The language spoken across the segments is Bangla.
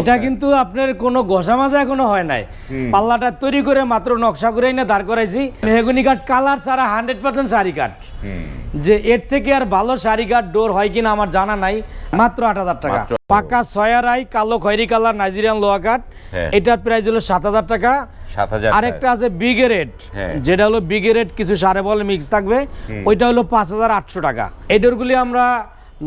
এটা কিন্তু আপনার কোনো ঘষা মাজা এখনও হয় নাই। পাল্লাটা তৈরি করে মাত্র নকশা করে না দাঁড় করাইছি। মেহগুনি কাঠ কালার ছাড়া হান্ড্রেড পার্সেন্ট শাড়ি কাঠ। যে এর থেকে আর ভালো শাড়ি কাঠ ডোর হয় কিনা আমার জানা নাই। মাত্র আট হাজার টাকা। পাকা ছয়ারাই কালো খয়েরি কালার নাইজেরিয়ান লোয়া কাঠ। হ্যাঁ। এটার প্রাইস হলো সাত হাজার টাকা। আরেকটা আছে বিগেরেট। হ্যাঁ। যেটা হলো বিগেরেট কিছু সারে বল মিক্স থাকবে। ওইটা হলো পাঁচ হাজার আটশো টাকা। এই ডোরগুলি আমরা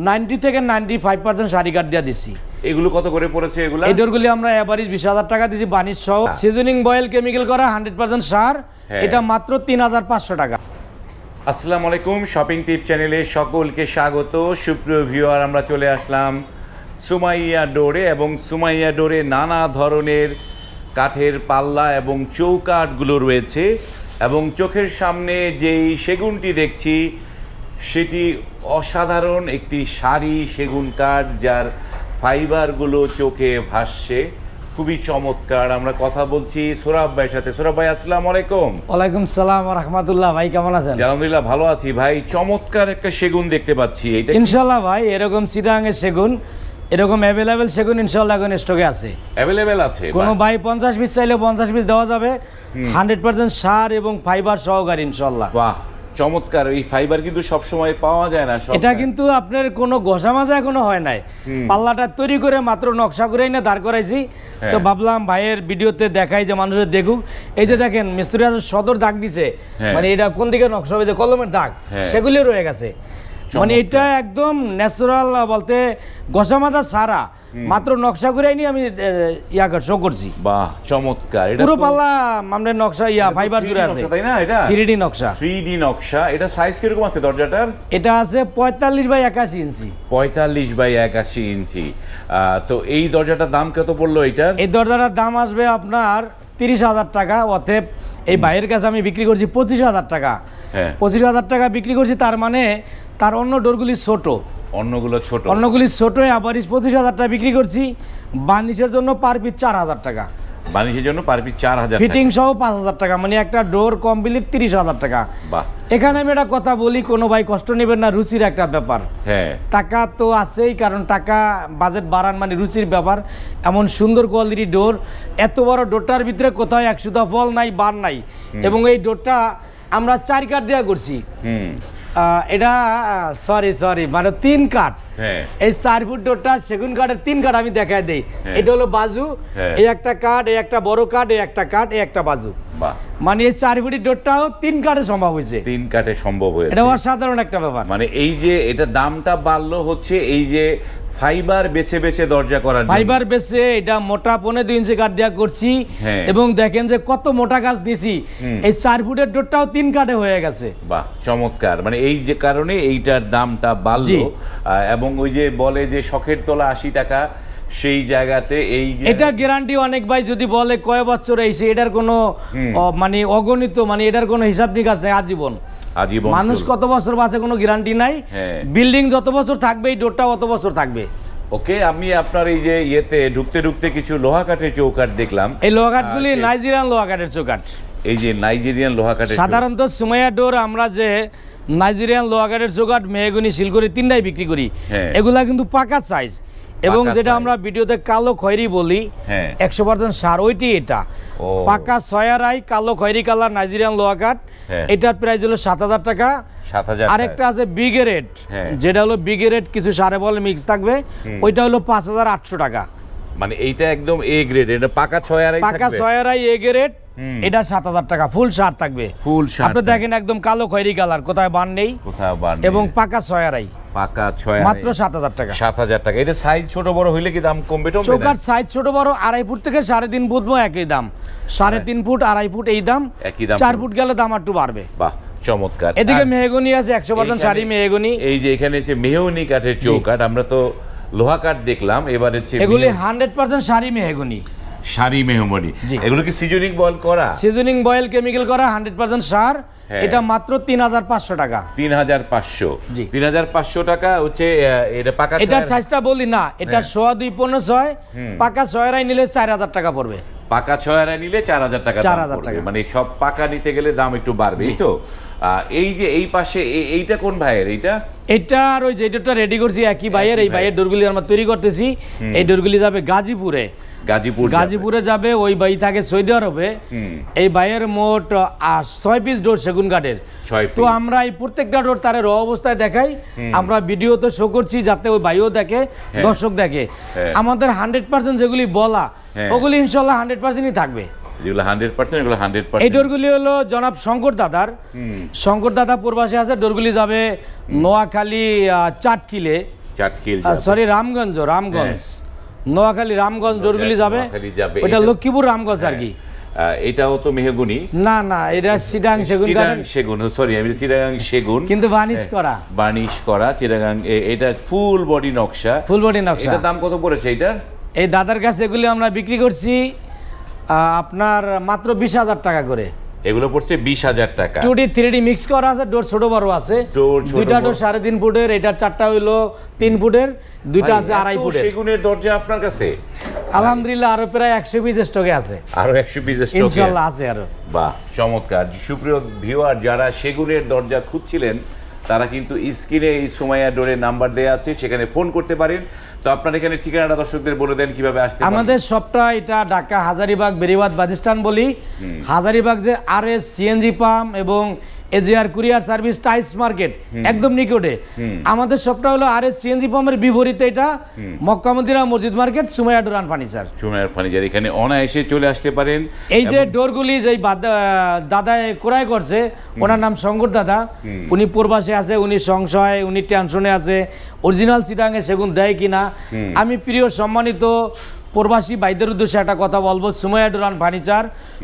নাইনটি থেকে নাইনটি ফাইভ পার্সেন্ট শাড়ি কাঠ দিয়ে দিচ্ছি এগুলো কত করে পড়েছে এগুলো? এই ডোরগুলি আমরা এভারেজ বিশ হাজার টাকা দিচ্ছি বানিশ সহ। সিজনিং বয়েল কেমিক্যাল করা হান্ড্রেড পার্সেন্ট সার। হ্যাঁ। এটা মাত্র তিন হাজার পাঁচশো টাকা। আসসালামু আলাইকুম শপিং টিপ চ্যানেলে সকলকে স্বাগত। সুপ্রিয় ভিউয়ার আমরা চলে আসলাম সুমাইয়া ডোরে এবং সুমাইয়া ডোরে নানা ধরনের কাঠের পাল্লা এবং চৌকাঠগুলো রয়েছে এবং চোখের সামনে যেই সেগুনটি দেখছি সেটি অসাধারণ একটি শাড়ি সেগুন কাঠ যার ফাইবারগুলো চোখে ভাসছে খুবই চমৎকার। আমরা কথা বলছি সোরাব ভাইয়ের সাথে। সোরাব ভাই আসসালামু আলাইকুম। ওয়ালাইকুম সালাম রহমতুল্লাহ। ভাই কেমন আছেন? আলহামদুলিল্লাহ ভালো আছি। ভাই চমৎকার একটা সেগুন দেখতে পাচ্ছি। এটা ইনশাল্লাহ ভাই এরকম সিটাঙের সেগুন এরকম অ্যাভেলেবেল সেগুন ইনশাল্লাহ এখন স্টকে আছে। অ্যাভেলেবেল আছে কোনো ভাই পঞ্চাশ পিস চাইলে পঞ্চাশ পিস দেওয়া যাবে। হান্ড্রেড পার্সেন্ট সার এবং ফাইবার সহকারী ইনশাল্লাহ বাহ চমৎকার এই ফাইবার কিন্তু সব সময় পাওয়া যায় না এটা কিন্তু আপনার কোনো ঘষা মাজা এখনও হয় নাই। পাল্লাটা তৈরি করে মাত্র নকশা করেই না দাঁড় করাইছি। হ্যাঁ। তো ভাবলাম ভাইয়ের ভিডিওতে দেখাই যে মানুষের দেখুক। এই যে দেখেন মিস্ত্রি সদর দাগ দিছে। হ্যাঁ। মানে এটা কোন দিকে নকশা হয়েছে যে কলমের দাগ। হ্যাঁ। সেগুলি রয়ে গেছে। মানে এটা একদম ন্যাচারাল বলতে মাজা সারা মাত্র নকশা করে নিয়ে আমি ইয়া শো করছি। বাহ চমৎকার। এটা পুরো পাল্লা আমাদের নকশা ইয়া ফাইবার জুড়ে আছে। তাই না? এটা থ্রি ডি নকশা। থ্রি ডি নকশা। এটা সাইজ কীরকম আছে দরজাটার? এটা আছে পঁয়তাল্লিশ বাই একাশি ইঞ্চি। পঁয়তাল্লিশ বাই একাশি ইঞ্চি। আহ, তো এই দরজাটার দাম কত পড়ল এটার এই দরজাটার দাম আসবে আপনার তিরিশ হাজার টাকা অতএব এই বাইয়ের কাছে আমি বিক্রি করছি পঁচিশ হাজার টাকা। হ্যাঁ। পঁচিশ হাজার টাকা বিক্রি করছি তার মানে তার অন্য ডোরগুলি ছোট। অন্যগুলো ছোট। অন্যগুলি ছোট আবার পঁচিশ হাজার টাকা বিক্রি করছি। বার্নিশের জন্য পার পিস চার হাজার টাকা। বাণিজ্যের জন্য পার পিস চার হাজার ফিটিং সহ পাঁচ হাজার টাকা মানে একটা ডোর কমপ্লিট তিরিশ হাজার টাকা। বাহ। এখানে আমি একটা কথা বলি কোনো ভাই কষ্ট নেবেন না রুচির একটা ব্যাপার। হ্যাঁ। টাকা তো আছেই কারণ টাকা বাজেট বাড়ান মানে রুচির ব্যাপার। এমন সুন্দর কোয়ালিটি ডোর এত বড় ডোরটার ভিতরে কোথাও একশোটা ফল নাই বার নাই। এবং এই ডোরটা আমরা চার কাঠ দেওয়া করছি। হুম। এটা সরি সরি মানে তিন কাঠ। হ্যাঁ। এই চার ফুট ডোরটা সেগুন কাঠের তিন কাঠ আমি দেখাই দেই। হ্যাঁ। এটা হলো বাজু হ্যাঁ। এই একটা কাঠ এই একটা বড় কাঠ এই একটা কাঠ এই একটা বাজু। মানে এই চার ফুটের ডোরটাও তিন কাঠে সম্ভব হয়েছে। তিন কাটে সম্ভব হয়েছে। এটা অসাধারণ একটা ব্যাপার। মানে এই যে এটা দামটা বাড়লো হচ্ছে এই যে ফাইবার বেছে বেছে দরজা করার ফাইবার বেছে এটা মোটা পনে দুই ইঞ্চি কাঠ দেওয়া করছি। হ্যাঁ। এবং দেখেন যে কত মোটা গাছ দিছি। এই চার ফুটের ডোরটাও তিন কাঠে হয়ে গেছে। বাহ চমৎকার। মানে এই যে কারণে এইটার দামটা। বাড়লো। এবং ওই যে বলে যে শখের তোলা আশি টাকা সেই জায়গাতে এই এটা গ্যারান্টি অনেক ভাই যদি বলে কয় বছর এইছে এটার কোনো মানে অগণিত মানে এটার কোনো হিসাব নিকাশ নেই আজীবন। আজীবন মানুষ কত বছর বাঁচে কোনো গ্যারান্টি নাই। হ্যাঁ। বিল্ডিং যত বছর থাকবে এই ডোরটা অত বছর থাকবে। ওকে আমি আপনার এই যে ইয়েতে ঢুকতে ঢুকতে কিছু লোহা কাঠের চৌকাঠ দেখলাম। এই লোহাঘাটগুলি আচ্ছা। নাইজেরিয়ান লোহাঘাটের চৌকাঠ। এই যে নাইজেরিয়ান লোহা কাঠের সাধারণত সুমাইয়া ডোর আমরা যে নাইজেরিয়ান লোহাঘাটের চৌকাঠ মেহগুনি শিলকরি তিনটাই বিক্রি করি। হ্যাঁ। এগুলা কিন্তু পাকা সাইজ এবং যেটা আমরা ভিডিওতে কালো খয়েরি বলি হ্যাঁ। একশো পার্সেন্ট সার ওইটি এটা। পাকা সয়ারাই কালো খয়রি কালার নাইজেরিয়ান লোয়া কাঠ এটার প্রাইস হলো সাত হাজার টাকা। আরেকটা আছে বিগেরেট হ্যাঁ। যেটা হলো বিগেরেট কিছু সারে বলে মিক্স থাকবে। ওইটা হলো পাঁচ হাজার আটশো টাকা। মানে এইটা একদম এ গ্রেড এটা পাকা ছয় আড়াই পাকা থাকবে? ছয়ারাই এ গ্রেড এটা সাত হাজার টাকা ফুল সার থাকবে। ফুল সার আপনি দেখেন একদম কালো খয়েরি কালার কোথায় বান নেই। কোথাও বার নেই। এবং পাকা ছয়ারাই পাকা ছয় মাত্র সাত হাজার টাকা। সাত হাজার টাকা। এটা সাইজ ছোট বড় হইলে কি দাম কমবে? চৌকার সাইজ ছোট বড় আড়াই ফুট থেকে সাড়ে তিন ফুট একই দাম। সাড়ে তিন ফুট আড়াই ফুট এই দাম। একই দাম চার ফুট গেলে দাম একটু বাড়বে। বাহ চমৎকার। এদিকে মেহগনি আছে একশো পার্সেন্ট শাড়ি মেহগনি। এই যে এখানে হচ্ছে মেহনি কাঠের চৌকাঠ আমরা তো লোহা কাঠ দেখলাম এবার হচ্ছে এগুলি hundred percent sari mahogany sari মেহমনি এগুলো কি সিজনিং বল করা সিজনিং বয়েল কেমিক্যাল করা হান্ড্রেড পার্সেন্ট সার হ্যাঁ। এটা মাত্র তিন হাজার পাঁচশো টাকা তিন হাজার পাঁচশো। তিন হাজার পাঁচশো টাকা হচ্ছে এটা পাকা এটার সাইজটা বলি না এটা হ্যাঁ। সোয়া দুই পনেরো ছয়। পাকা ছয়রাই নিলে চার হাজার টাকা পড়বে পাকা ছয় নিলে চার হাজার টাকা 4,000 পড়বে। টাকা। মানে সব পাকা নিতে গেলে দাম একটু বাড়বে এই তো এই যে এই পাশে এইটা কোন ভাইয়ের? এইটা? এটা আর ওই যেটা রেডি করছি একই বাইয়ের এই ভাইয়ের। ডোরগুলি আমরা তৈরি করতেছি। এই ডোরগুলি যাবে গাজীপুরে। গাজীপুর গাজীপুরে যাবে ওই বাই থাকে সৌদি আরবে। এই বাইয়ের মোট ছয় পিস ডোর সেগুন কাঠের। তো আমরা এই প্রত্যেকটা ডোর তার র অবস্থায় দেখাই। আমরা ভিডিওতে শো করছি যাতে ওই বাইও দেখে হ্যাঁ। দর্শক দেখে। হ্যাঁ। আমাদের হান্ড্রেড পার্সেন্ট যেগুলি বলা হ্যাঁ। ওগুলি ইনশাল্লাহ হান্ড্রেড পার্সেন্টই থাকবে। যেগুলো হান্ড্রেড পার্সেন্ট এগুলো হান্ড্রেড এই ডোরগুলি হলো জনাব শঙ্কর দাদার। শঙ্কর দাদা পূর্বাসে আছে ডোরগুলি যাবে নোয়াখালী চাটকিলে। চাটকিল সরি রামগঞ্জ রামগঞ্জ। নোয়াখালী রামগঞ্জ ডোরগুলি যাবে। এটা- লক্ষ্মীপুর রামগঞ্জ আর কি। এটাও তো মেহগুনি। না না এটা সিডাং সেগুন সেগুন সরি আমি চিরাং সেগুন। কিন্তু বানিশ করা। বার্নিশ করা চিরাগাং এটা ফুল বডি নকশা। ফুল বডি নকশা। এটার দাম কত পড়েছে এটার? এই দাদার কাছে এগুলি আমরা বিক্রি করছি। আপনার মাত্র বিশ হাজার টাকা করে। এগুলো পড়ছে বিশ হাজার টাকা। Two D three D mix করা আছে ডোর ছোট বড় আছে। দুইটা ডোর সাড়ে তিন ফুটের এটার চারটা হইল তিন ফুটের দুইটা আছে আড়াই ফুটের। সেগুনের দরজা আপনার কাছে? আলহামদুলিল্লাহ আরও প্রায় একশো পিস স্টকে আছে। আরও একশো পিস স্টকে ইনশাল্লাহ আছে আরও। বাহ চমৎকার। সুপ্রিয় ভিউয়ার যারা সেগুনের দরজা খুঁজছিলেন তারা কিন্তু স্ক্রিনে এই সুমাইয়া ডোরে নাম্বার দেওয়া আছে সেখানে ফোন করতে পারেন। তো আপনার এখানে ঠিকানাটা দর্শকদের বলে দেন কীভাবে আসতে আমাদের সবটা এটা ঢাকা হাজারিবাগ বেরিবাদ বাদিস্তান বলি। হাজারিবাগ যে আর এস সিএনজি পাম্প এবং এজিআর কুরিয়ার সার্ভিস টাইস মার্কেট একদম নিকটে। আমাদের সবটা হলো আর এস সিএনজি পাম্পের বিপরীতে এটা মক্কা মদিনা মসজিদ মার্কেট সুমাইয়া ডোরান ফার্নিচার। সুমাইয়ার ফার্নিচার এখানে অনায়াসে চলে আসতে পারেন। এই যে ডোরগুলি যে দাদা ক্রয় করছে ওনার নাম শঙ্কর দাদা। উনি পূর্বাসে আছে উনি সংশয় উনি টেনশনে আছে অরিজিনাল চিটাঙ্গে সেগুন দেয় কিনা। আমি প্রিয় সম্মানিত প্রবাসী বাইদের উদ্দেশ্যে একটা কথা বলব। সুমাইয়া ডোরান ফার্নিচার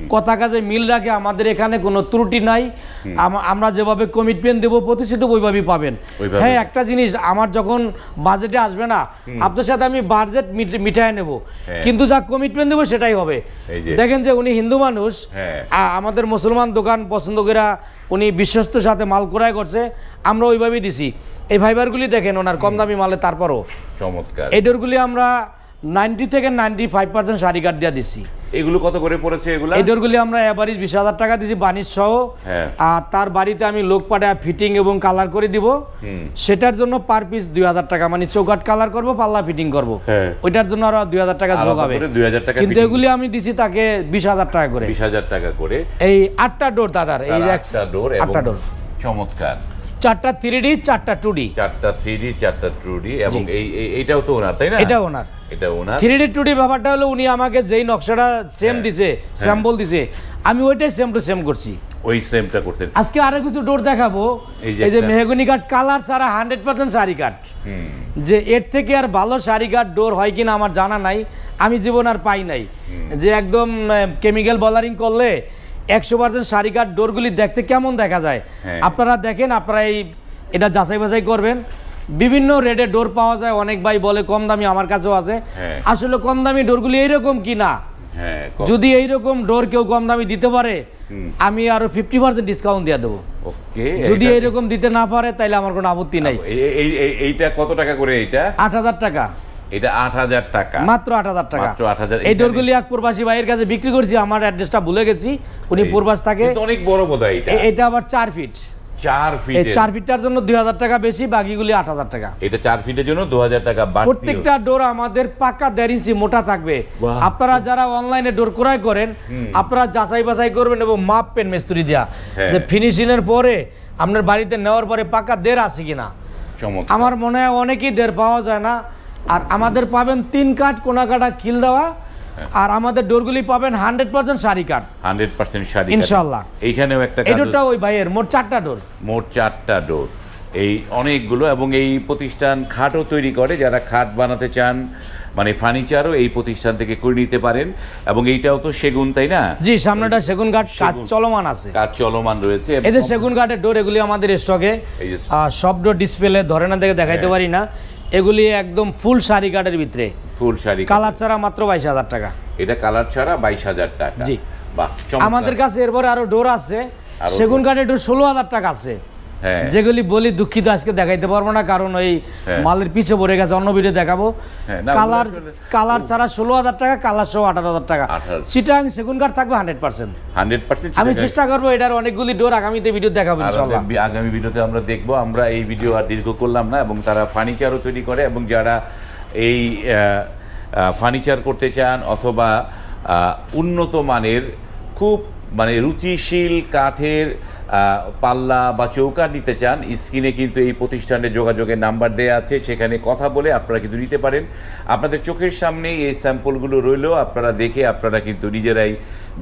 কথা কাজে মিল রাখে আমাদের এখানে কোনো ত্রুটি নাই। আম- আমরা যেভাবে কমিটমেন্ট দেবো প্রতিষ্ঠিত ওইভাবেই পাবেন। হ্যাঁ একটা জিনিস আমার যখন বাজেটে আসবে না আপনার সাথে আমি বাজেট মিটাই নেব। হ্যাঁ। কিন্তু যা কমিটমেন্ট দেবো সেটাই হবে। দেখেন যে উনি হিন্দু মানুষ হ্যাঁ। আমাদের মুসলমান দোকান পছন্দ করে উনি বিশ্বস্ত সাথে মাল ক্রয় করছে আমরা ওইভাবেই দিছি। এই ফাইবারগুলি দেখেন ওনার কম দামি মালে তারপরও। চমৎকার। এই ডোরগুলি আমরা নাইনটি থেকে নাইনটি ফাইভ পার্সেন্ট শাড়ি কাঠ দিয়ে দিছি। এগুলো কত করে পড়েছে এগুলা? এই ডোরগুলি আমরা এভারেজ বিশ হাজার টাকা দিছি বানিশ সহ। হ্যাঁ। আর তার বাড়িতে আমি লোক পাঠায় ফিটিং এবং কালার করে দিব। সেটার জন্য পার পিস দুই হাজার টাকা মানে চৌকাট কালার করব পাল্লা ফিটিং করব। হ্যাঁ। ওইটার জন্য আরও দুই হাজার টাকা যোগ হবে করে? 2000 টাকা কিন্তু এগুলি আমি দিছি তাকে বিশ হাজার টাকা করে। বিশ হাজার টাকা করে। এই আটটা ডোর দাদার এই একটা ডোর আটটা ডোর চমৎকার। চারটা থ্রি ডি চারটা টু ডি চারটা থ্রি ডি চারটা টু ডি এবং এই- এইটাও তো ওনার তাই না? এটা ওনার। এটা ওনার। থ্রি ডি টু ডি ব্যাপারটা হলো উনি আমাকে যেই নকশাটা সেম হ্যাঁ। দিছে স্যাম্পল দিছে আমি ওইটাই সেম টু সেম করছি। ওই সেমটা করছেন। আজকে আরও কিছু ডোর দেখাবো এই যে মেহগুনি কাঠ কালার ছাড়া হান্ড্রেড পার্সেন্ট শাড়ি কাঠ। যে এর থেকে আর ভালো শাড়ি কাঠ ডোর হয় কিনা আমার জানা নাই আমি জীবন আর পাই নাই। যে একদম কেমিক্যাল বলারিং করলে একশো পার্সেন্ট শাড়ি কাঠ ডোরগুলি দেখতে কেমন দেখা যায়? হ্যাঁ। আপনারা দেখেন আপনারা এই এটা যাচাই বাছাই করবেন। বিভিন্ন রেটে ডোর পাওয়া যায় অনেক ভাই বলে কম দামি আমার কাছেও আছে। হ্যাঁ। আসলে কম দামি ডোরগুলি এইরকম কি না? হ্যাঁ যদি এইরকম ডোর কেউ কম দামি দিতে পারে আমি আরও ফিফটি পার্সেন্ট ডিসকাউন্ট দিয়ে দেবো। যদি এইরকম দিতে না পারে তাহলে আমার কোনো আপত্তি নাই। এই- এই- এই- এইটা কত টাকা করে এইটা? আট হাজার টাকা। এটা আট হাজার টাকা। মাত্র আট হাজার টাকা। মাত্র 8,000 এই ডোরগুলি এক প্রবাসী ভাইয়ের কাছে বিক্রি করছি আমার অ্যাড্রেসটা ভুলে গেছি উনি পূর্বাস থাকে। অনেক বড় বোধ এটা। এটা আবার চার ফিট চার ফিট চার ফিটটার জন্য দুই হাজার টাকা বেশি বাকিগুলি আট হাজার টাকা। এটা চার ফিটের জন্য দু হাজার টাকা প্রত্যেকটা ডোর আমাদের পাকা দেড় ইঞ্চি মোটা থাকবে। আপনারা যারা অনলাইনে ডোর ক্রয় করেন আপনারা যাচাই বাছাই করবেন এবং মাপ পেন মিস্ত্রি দেওয়া হ্যাঁ। যে ফিনিশিং এর পরে আপনার বাড়িতে নেওয়ার পরে পাকা দেড় আছে কিনা। আমার মনে হয় অনেকই দেড় পাওয়া যায় না। আর আমাদের পাবেন তিন কাঠ কোনা কাটা খিল দেওয়া আর আমাদের ডোরগুলি পাবেন হান্ড্রেড পার্সেন্ট শাড়ি কাঠ। হান্ড্রেড পার্সেন্ট শাড়ি ইনশাল্লাহ। এইখানেও একটা ডোরটা ওই ভাইয়ের মোট চারটা ডোর। মোট চারটা ডোর। এই অনেকগুলো এবং এই প্রতিষ্ঠান খাটও তৈরি করে। যারা খাট বানাতে চান মানে ফার্নিচারও এই প্রতিষ্ঠান থেকে করে নিতে পারেন। এবং এইটাও তো সেগুন তাই না? জি সামনেটা সেগুন কাঠ কাজ চলমান আছে। কাজ চলমান রয়েছে এই যে সেগুন কাঠের ডোর এগুলি আমাদের স্টকে সব ডোর ডিসপ্লে ধরে না দেখে দেখাইতে হ্যাঁ। পারি না। এগুলি একদম ফুল শাড়ি কাঠের ভিতরে ফুল শাড়ি কালার ছাড়া মাত্র বাইশ হাজার টাকা এটা কালার ছাড়া বাইশ হাজার টাকা জি। বাহ। আমাদের কাছে এরপরে আরও ডোর আছে সেগুন কাঠের ডোর ষোলো হাজার টাকা আছে। যেগুলি বলি দুঃখিত আজকে দেখাইতে পারব না কারণ ওই হ্যাঁ। মালের পিছে পড়ে গেছে অন্য ভিডিও দেখাবো। হ্যাঁ, কালার কালার ছাড়া ষোলো হাজার টাকা কালার সহ আঠারো হাজার টাকা। 18,000 সিটাং সেগুন কাঠ থাকবে হান্ড্রেড পার্সেন্ট। হান্ড্রেড পার্সেন্ট আমি চেষ্টা করব এটার অনেকগুলি ডোর আগামীতে ভিডিও দেখাবো আগামী ভিডিওতে আমরা দেখব আমরা এই ভিডিও আর দীর্ঘ করলাম না এবং তারা ফার্নিচারও তৈরি করে এবং যারা এই ফার্নিচার করতে চান অথবা উন্নত মানের খুব মানে রুচিশীল কাঠের পাল্লা বা চৌকাঠ নিতে চান, স্ক্রিনে কিন্তু এই প্রতিষ্ঠানের যোগাযোগের নাম্বার দেওয়া আছে, সেখানে কথা বলে আপনারা কিন্তু নিতে পারেন। আপনাদের চোখের সামনেই এই স্যাম্পলগুলো রইলেও আপনারা দেখে আপনারা কিন্তু নিজেরাই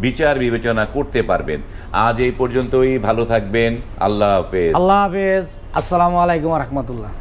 বিচার বিবেচনা করতে পারবেন। আজ এই পর্যন্তই, ভালো থাকবেন, আল্লাহ হাফেজ। আল্লাহ হাফেজ, আসসালামু আলাইকুম রহমতুল্লাহ।